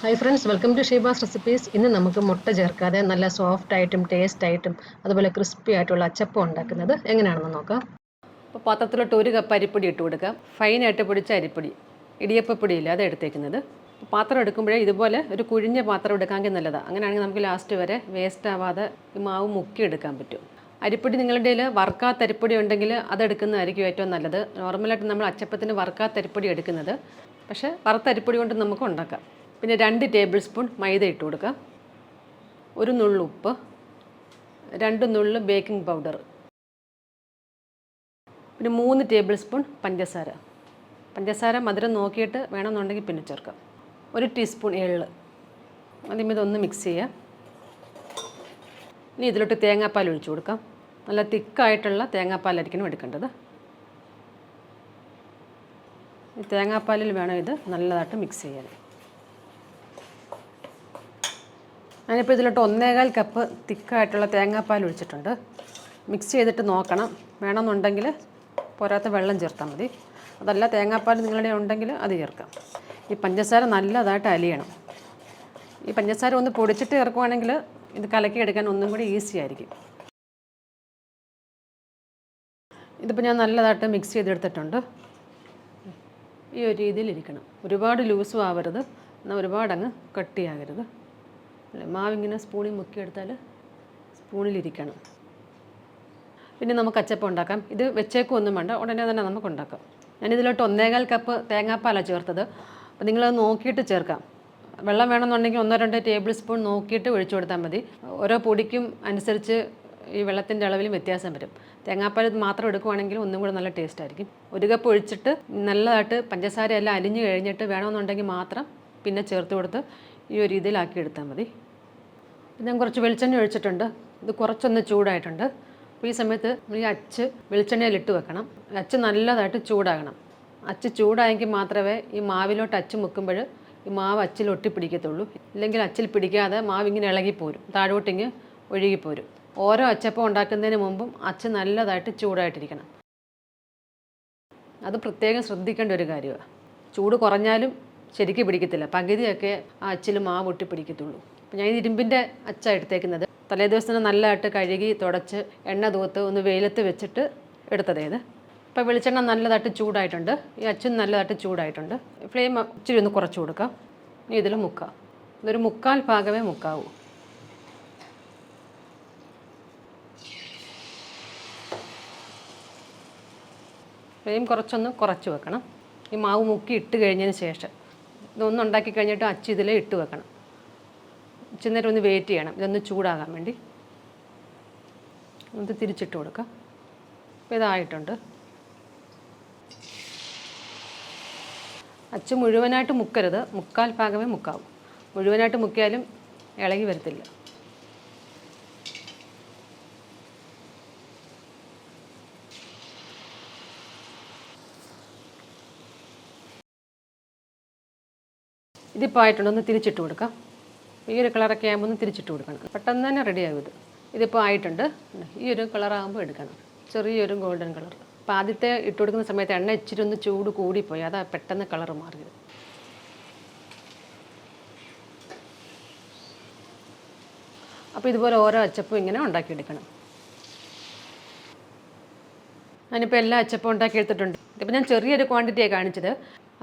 Hi friends welcome to Sheeba's recipes ഇന്ന് നമുക്ക് മുട്ട ചേർക്കാതെ നല്ല സോഫ്റ്റ് ആയിട്ടും ടേസ്റ്റ് ആയിട്ടും അതുപോലെ ക്രിസ്പി ആയിട്ടുള്ള അച്ചപ്പം ഉണ്ടാക്കുന്നത് എങ്ങനെയാണെന്ന് നോക്കാം. അപ്പോൾ പാത്രത്തിലോട്ട് ഒരു കപ്പ് അരിപ്പൊടി ഇട്ട് കൊടുക്കാം ഫൈനായിട്ട് പൊടിച്ച അരിപ്പൊടി ഇടിയപ്പപ്പൊടിയില്ല ഇല്ലാതെ എടുത്തേക്കുന്നത്. പാത്രം എടുക്കുമ്പോഴേ ഇതുപോലെ ഒരു കുഴിഞ്ഞ പാത്രം എടുക്കാമെങ്കിൽ നല്ലതാണ് അങ്ങനെയാണെങ്കിൽ നമുക്ക് ലാസ്റ്റ് വരെ വേസ്റ്റ് ആവാതെ ഈ മാവ് മുക്കി എടുക്കാൻ പറ്റും. അരിപ്പൊടി നിങ്ങളുടെ കയ്യിൽ വറുക്കാത്ത അരിപ്പൊടി ഉണ്ടെങ്കിൽ അതെടുക്കുന്നതായിരിക്കും ഏറ്റവും നല്ലത്. നോർമലായിട്ട് നമ്മൾ അച്ചപ്പത്തിന് വറുക്കാത്ത അരിപ്പൊടി എടുക്കുന്നത്. പക്ഷേ വറുത്ത അരിപ്പൊടി കൊണ്ട് നമുക്ക് ഉണ്ടാക്കാം. പിന്നെ രണ്ട് ടേബിൾ സ്പൂൺ മൈദ ഇട്ട് കൊടുക്കുക. ഒരു നുള്ളു ഉപ്പ് രണ്ട് നുള്ളു ബേക്കിംഗ് പൗഡർ പിന്നെ മൂന്ന് ടേബിൾ സ്പൂൺ പഞ്ചസാര. പഞ്ചസാര മധുരം നോക്കിയിട്ട് വേണമെന്നുണ്ടെങ്കിൽ പിന്നെ ചേർക്കാം. ഒരു ടീസ്പൂൺ എള്ള് ആദ്യം ഇതൊന്ന് മിക്സ് ചെയ്യുക. ഇനി ഇതിലോട്ട് തേങ്ങാപ്പാൽ ഒഴിച്ചു കൊടുക്കാം. നല്ല തിക്കായിട്ടുള്ള തേങ്ങാപ്പാലായിരിക്കണം എടുക്കേണ്ടത്. തേങ്ങാപ്പാലിൽ വേണം ഇത് നല്ലതായിട്ട് മിക്സ് ചെയ്യാൻ. ഞാനിപ്പോൾ ഇതിലോട്ട് ഒന്നേകാൽ കപ്പ് തിക്കായിട്ടുള്ള തേങ്ങാപ്പാൽ ഒഴിച്ചിട്ടുണ്ട്. മിക്സ് ചെയ്തിട്ട് നോക്കണം. വേണമെന്നുണ്ടെങ്കിൽ പോരാത്ത വെള്ളം ചേർത്താൽ മതി. അതല്ല തേങ്ങാപ്പാൽ നിങ്ങളുടെ ഉണ്ടെങ്കിൽ അത് ചേർക്കാം. ഈ പഞ്ചസാര നല്ലതായിട്ട് അലിയണം. ഈ പഞ്ചസാര ഒന്ന് പൊടിച്ചിട്ട് ചേർക്കുവാണെങ്കിൽ ഇത് കലക്കിയെടുക്കാൻ ഒന്നും കൂടി ഈസി ആയിരിക്കും. ഇതിപ്പോൾ ഞാൻ നല്ലതായിട്ട് മിക്സ് ചെയ്തെടുത്തിട്ടുണ്ട്. ഈ ഒരു രീതിയിൽ ഇരിക്കണം. ഒരുപാട് ലൂസും ആവരുത്. എന്നാൽ ഒരുപാടങ്ങ് കട്ടിയാകരുത്. അല്ലേ? മാവിങ്ങനെ സ്പൂണിൽ മുക്കിയെടുത്താൽ സ്പൂണിലിരിക്കണം. പിന്നെ നമുക്ക് അച്ചപ്പം ഉണ്ടാക്കാം. ഇത് വെച്ചേക്കും ഒന്നും വേണ്ട. ഉടനെ തന്നെ നമുക്ക് ഉണ്ടാക്കാം. ഞാനിതിലോട്ട് ഒന്നേകാൽ കപ്പ് തേങ്ങാപ്പാലാണ് ചേർത്തത്. അപ്പോൾ നിങ്ങളത് നോക്കിയിട്ട് ചേർക്കാം. വെള്ളം വേണമെന്നുണ്ടെങ്കിൽ ഒന്നോ രണ്ടോ ടേബിൾ സ്പൂൺ നോക്കിയിട്ട് ഒഴിച്ചു കൊടുത്താൽ മതി. ഓരോ പൊടിക്കും അനുസരിച്ച് ഈ വെള്ളത്തിന്റെ അളവിലും വ്യത്യാസം വരും. തേങ്ങാപ്പാൽ മാത്രം എടുക്കുവാണെങ്കിൽ ഒന്നും കൂടെ നല്ല ടേസ്റ്റ് ആയിരിക്കും. ഒരു കപ്പ് ഒഴിച്ചിട്ട് നല്ലതായിട്ട് പഞ്ചസാര എല്ലാം അലിഞ്ഞു കഴിഞ്ഞിട്ട് വേണമെന്നുണ്ടെങ്കിൽ മാത്രം പിന്നെ ചേർത്ത് കൊടുത്ത് ഈ ഒരു രീതിയിലാക്കി എടുത്താൽ മതി. ഞാൻ കുറച്ച് വെളിച്ചെണ്ണ ഒഴിച്ചിട്ടുണ്ട്. ഇത് കുറച്ചൊന്ന് ചൂടായിട്ടുണ്ട്. അപ്പോൾ ഈ സമയത്ത് ഈ അച്ച് വെളിച്ചെണ്ണയിൽ ഇട്ട് വെക്കണം. അച്ച് നല്ലതായിട്ട് ചൂടാകണം. അച്ച് ചൂടായെങ്കിൽ മാത്രമേ ഈ മാവിലോട്ട് അച്ച് മുക്കുമ്പോൾ ഈ മാവ് അച്ചിൽ ഒട്ടിപ്പിടിക്കത്തുള്ളൂ. ഇല്ലെങ്കിൽ അച്ചിൽ പിടിക്കാതെ മാവ് ഇങ്ങനെ ഇളകിപ്പോരും. താഴോട്ടിങ്ങ് ഒഴുകിപ്പോരും. ഓരോ അച്ചപ്പം ഉണ്ടാക്കുന്നതിന് മുമ്പും അച്ച് നല്ലതായിട്ട് ചൂടായിട്ടിരിക്കണം. അത് പ്രത്യേകം ശ്രദ്ധിക്കേണ്ട ഒരു കാര്യമാണ്. ചൂട് കുറഞ്ഞാലും ശരിക്കും പിടിക്കത്തില്ല. പകുതിയൊക്കെ ആ അച്ചിൽ മാവ് ഒട്ടി പിടിക്കത്തുള്ളൂ അപ്പോൾ ഞാൻ ഇരുമ്പിന്റെ അച്ച എടുത്തേക്കുന്നത്. തലേ ദിവസം നല്ലതായിട്ട് കഴുകി തുടച്ച് എണ്ണ തൂത്ത് ഒന്ന് വെയിലത്ത് വെച്ചിട്ട് എടുത്തതേത് ഇപ്പോൾ വെളിച്ചെണ്ണ നല്ലതായിട്ട് ചൂടായിട്ടുണ്ട്. ഈ അച്ചും നല്ലതായിട്ട് ചൂടായിട്ടുണ്ട്. ഫ്ലെയിം ഇച്ചിരി ഒന്ന് കുറച്ച് കൊടുക്കാം. ഇനി ഇതിൽ മുക്കാം. ഇതൊരു മുക്കാൽ ഭാഗമേ മുക്കാവൂ. ഫ്ലെയിം കുറച്ചൊന്ന് കുറച്ച് വെക്കണം. ഈ മാവ് മുക്കി ഇട്ട് കഴിഞ്ഞതിന് ശേഷം. ഇതൊന്നുണ്ടാക്കി കഴിഞ്ഞിട്ട് അച്ചിതിൽ ഇട്ട് വെക്കണം. ഇച്ചിരി നേരം ഒന്ന് വെയിറ്റ് ചെയ്യണം. ഇതൊന്ന് ചൂടാകാൻ വേണ്ടി. ഒന്ന് തിരിച്ചിട്ട് കൊടുക്കാം. അപ്പോൾ ഇതായിട്ടുണ്ട്. അച്ച് മുഴുവനായിട്ട് മുക്കരുത്. മുക്കാൽ ഭാഗമേ മുക്കാവും. മുഴുവനായിട്ട് മുക്കിയാലും ഇളകി വരത്തില്ല. ഇതിപ്പോൾ ആയിട്ടുണ്ട്. ഒന്ന് തിരിച്ചിട്ട് കൊടുക്കാം. ഈ ഒരു കളറൊക്കെ ആകുമ്പോൾ ഒന്ന് തിരിച്ചിട്ട് കൊടുക്കണം. പെട്ടെന്ന് തന്നെ റെഡിയാകും ഇത്. ഇതിപ്പോൾ ആയിട്ടുണ്ട്. ഈ ഒരു കളറാകുമ്പോൾ എടുക്കണം. ചെറിയൊരു ഗോൾഡൻ കളർ അപ്പോൾ ആദ്യത്തെ ഇട്ട് കൊടുക്കുന്ന സമയത്ത് എണ്ണ ഇച്ചിരി ഒന്ന് ചൂട് കൂടിപ്പോയി. അതാ പെട്ടെന്ന് കളർ മാറിയത്. അപ്പോൾ ഇതുപോലെ ഓരോ അച്ചപ്പും ഇങ്ങനെ ഉണ്ടാക്കിയെടുക്കണം. ഞാനിപ്പോൾ എല്ലാ അച്ചപ്പും ഉണ്ടാക്കി എടുത്തിട്ടുണ്ട് ഇതിപ്പോൾ ഞാൻ ചെറിയൊരു ക്വാണ്ടിറ്റിയാണ് കാണിച്ചത്.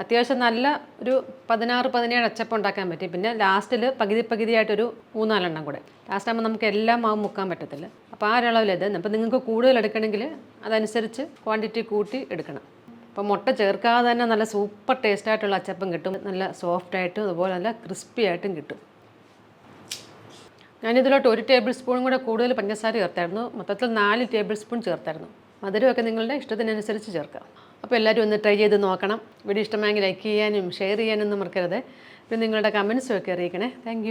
അത്യാവശ്യം നല്ല ഒരു പതിനാറ് പതിനേഴ് അച്ചപ്പം ഉണ്ടാക്കാൻ പറ്റും. പിന്നെ ലാസ്റ്റിൽ പകുതി പകുതിയായിട്ടൊരു മൂന്നാലെണ്ണം കൂടെ. ലാസ്റ്റ് ആകുമ്പോൾ നമുക്ക് എല്ലാം മാവും മുക്കാൻ പറ്റത്തില്ല. അപ്പോൾ ആ ഒരളവിലത്. അപ്പോൾ നിങ്ങൾക്ക് കൂടുതൽ എടുക്കണമെങ്കിൽ അതനുസരിച്ച് ക്വാണ്ടിറ്റി കൂട്ടി എടുക്കണം. അപ്പോൾ മുട്ട ചേർക്കാതെ തന്നെ നല്ല സൂപ്പർ ടേസ്റ്റ് ആയിട്ടുള്ള അച്ചപ്പം കിട്ടും. നല്ല സോഫ്റ്റ് ആയിട്ടും അതുപോലെ നല്ല ക്രിസ്പി ആയിട്ടും കിട്ടും. ഞാനിതിലോട്ട് ഒരു ടേബിൾ സ്പൂണും കൂടെ കൂടുതൽ പഞ്ചസാര ചേർത്തായിരുന്നു. മൊത്തത്തിൽ നാല് ടേബിൾ സ്പൂൺ ചേർത്തായിരുന്നു. മധുരമൊക്കെ നിങ്ങളുടെ ഇഷ്ടത്തിനനുസരിച്ച് ചേർക്കാം. അപ്പോൾ എല്ലാവരും ഒന്ന് ട്രൈ ചെയ്ത് നോക്കണം. വീഡിയോ ഇഷ്ടമായെങ്കിൽ ലൈക്ക് ചെയ്യാനും ഷെയർ ചെയ്യാനൊന്നും മറക്കരുത്. പിന്നെ നിങ്ങളുടെ കമൻസും ഒക്കെ അറിയിക്കണേ. താങ്ക്